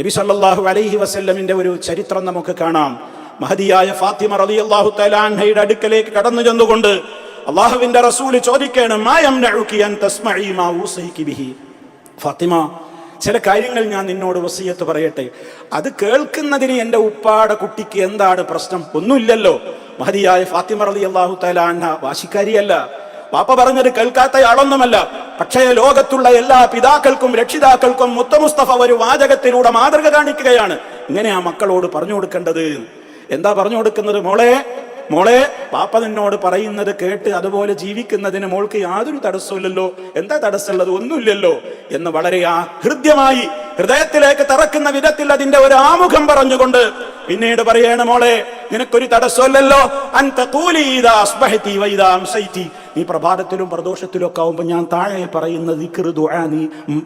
നബി സല്ലല്ലാഹു അലൈഹി വസല്ലമിന്റെ ഒരു ചരിത്രം നമുക്ക് കാണാം. മഹദിയായ ഫാത്തിമ റളിയല്ലാഹു തലാൻഹയുടെ അടുക്കലേക്ക് കടന്നു ചെന്നുകൊണ്ട് അള്ളാഹുവിന്റെ റസൂൽ ചോദിക്കണം ഫാത്തിമ ചില കാര്യങ്ങൾ ഞാൻ നിന്നോട് വസീയത്ത് പറയട്ടെ. അത് കേൾക്കുന്നതിന് എന്റെ ഉപ്പാടെ കുട്ടിക്ക് എന്താണ് പ്രശ്നം? ഒന്നുമില്ലല്ലോ. മഹതിയായ ഫാത്തിമ റളി അള്ളാഹു തലാൻഹ വാശിക്കാരിയല്ല. പാപ്പ പറഞ്ഞത് കേൾക്കാത്തയാളൊന്നുമല്ല. പക്ഷേ ലോകത്തുള്ള എല്ലാ പിതാക്കൾക്കും രക്ഷിതാക്കൾക്കും മുത്തമുസ്തഫ ഒരു വാചകത്തിലൂടെ മാതൃക കാണിക്കുകയാണ്. ഇങ്ങനെ ആ മക്കളോട് പറഞ്ഞു കൊടുക്കേണ്ടത്. എന്താ പറഞ്ഞു കൊടുക്കുന്നത് മോളെ? മോളെ പാപ്പ നിന്നോട് പറയുന്നത് കേട്ട് അതുപോലെ ജീവിക്കുന്നതിന് മോൾക്ക് യാതൊരു തടസ്സമില്ലല്ലോ എന്താ തടസ്സമുള്ളത്? ഒന്നുമില്ലല്ലോ എന്ന് വളരെ ആ ഹൃദ്യമായി ഹൃദയത്തിലേക്ക് തറക്കുന്ന വിധത്തിൽ അതിന്റെ ഒരു ആമുഖം പറഞ്ഞുകൊണ്ട് പിന്നീട് പറയണ മോളെ നിനക്കൊരു തടസ്സമില്ലല്ലോ അൻത ഖൂലി ഇദാ അസ്ബഹതി വഇദാ അംസൈതി നീ പ്രഭാതത്തിലും പ്രദോഷത്തിലും ഒക്കെ ആവുമ്പോൾ ഞാൻ താഴെ പറയുന്ന ദിക്ർ ദുആ നീ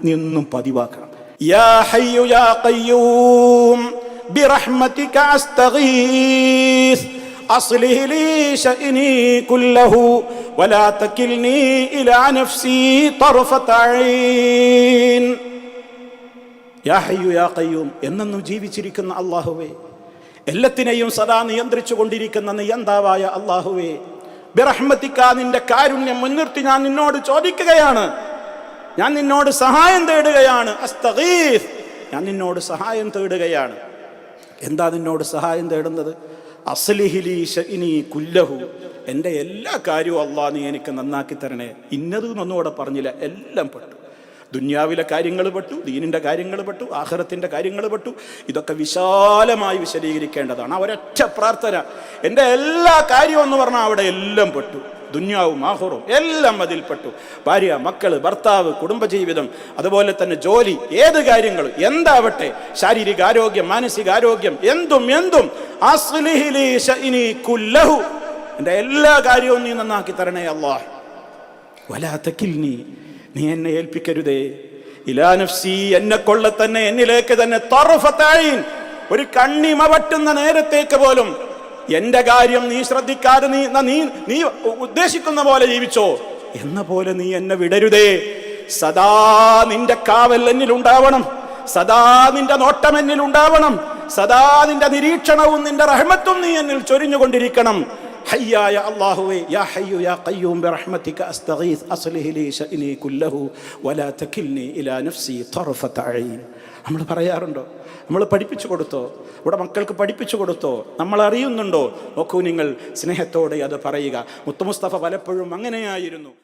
നീ ഒന്നും പതിവാക്കണം യാ ഹയ്യു യാ ഖയ്യൂം برحمتك أستغيث أصله لي شأني كله ولا تكلني إلى نفسي طرفة عين യാ ഹയ്യു യാ കയ്യൂം എന്നെന്നും ജീവിച്ചിരിക്കുന്ന അള്ളാഹുവേ എല്ലാത്തിനെയും സദാ നിയന്ത്രിച്ചു കൊണ്ടിരിക്കുന്ന നിയന്താവായ അള്ളാഹുവേ ബിറഹ്മത്തിക്ക നിന്റെ കാരുണ്യം മുൻനിർത്തി ഞാൻ നിന്നോട് ചോദിക്കുകയാണ്. ഞാൻ നിന്നോട് സഹായം തേടുകയാണ്. അസ്തഗീഫ്. ഞാൻ നിന്നോട് സഹായം തേടുകയാണ്. എന്താ നിന്നോട് സഹായം തേടുന്നത്? അസ്ലിഹിലി കുല്ലഹു. എന്റെ എല്ലാ കാര്യവും അള്ളാഹ് നീ എനിക്ക് നന്നാക്കി തരണേ. ഇന്നത് എന്നൊന്നും ഇവിടെ പറഞ്ഞില്ല. എല്ലാം പെട്ടു. ദുന്യാവിലെ കാര്യങ്ങൾ പെട്ടു ദീനിന്റെ കാര്യങ്ങൾ പെട്ടു ആഹ്റത്തിന്റെ കാര്യങ്ങൾ പെട്ടു. ഇതൊക്കെ വിശാലമായി വിശദീകരിക്കേണ്ടതാണ്. ആ ഒരൊറ്റ പ്രാർത്ഥന. എന്റെ എല്ലാ കാര്യവും എന്ന് പറഞ്ഞാൽ അവിടെ എല്ലാം പെട്ടു. ദുന്യാവും ആഹുറും എല്ലാം അതിൽപ്പെട്ടു ഭാര്യ മക്കൾ ഭർത്താവ് കുടുംബജീവിതം അതുപോലെ തന്നെ ജോലി ഏത് കാര്യങ്ങളും എന്താവട്ടെ ശാരീരിക ആരോഗ്യം മാനസിക ആരോഗ്യം എന്തും എന്തും. എന്റെ എല്ലാ കാര്യവും നീ നന്നാക്കി തരണേ അള്ളാഹ് വലാത്തക്കിൽ നീ എന്നെ ഏൽപ്പിക്കരുതേ. ഇലാനഫ്സി എന്നെ കൊള്ള തന്നെ എന്നിലേക്ക് തന്നെ തറുഫത്തായി ഒരു കണ്ണിമ പറ്റുന്ന നേരത്തേക്ക് പോലും എന്റെ കാര്യം നീ ശ്രദ്ധിക്കാതെ നീ ന- നീ നീ ഉദ്ദേശിക്കുന്ന പോലെ ജീവിച്ചോ. എന്ന പോലെ നീ എന്നെ വിടരുതേ. സദാ നിന്റെ കാവൽ എന്നിൽ ഉണ്ടാവണം. സദാ നിന്റെ നോട്ടം എന്നിൽ ഉണ്ടാവണം. സദാ നിന്റെ നിരീക്ഷണവും നിന്റെ റഹ്മത്തും നീ എന്നിൽ ചൊരിഞ്ഞുകൊണ്ടിരിക്കണം. ഹയ്യായ അള്ളാഹുവേ യാ ഹയ്യു യാ ഖയ്യൂം ബിറഹ്മതിക അസ്തഗീസ് അസ്ലിഹി ലീ ശഅനി കുല്ലഹു വലാ തകിൽനി ഇലാ നഫ്സി തർഫത അയ്ൻ നമ്മൾ പറയാറുണ്ടോ? നമ്മൾ പഠിപ്പിച്ചു കൊടുത്തോ? ഇവിടെ മക്കൾക്ക് പഠിപ്പിച്ചു കൊടുത്തോ? നമ്മൾ അറിയുന്നുണ്ടോ? നോക്കൂ നിങ്ങൾ സ്നേഹത്തോടെ അത് പറയുക. മുത്തുമുസ്തഫ പലപ്പോഴും അങ്ങനെയായിരുന്നു.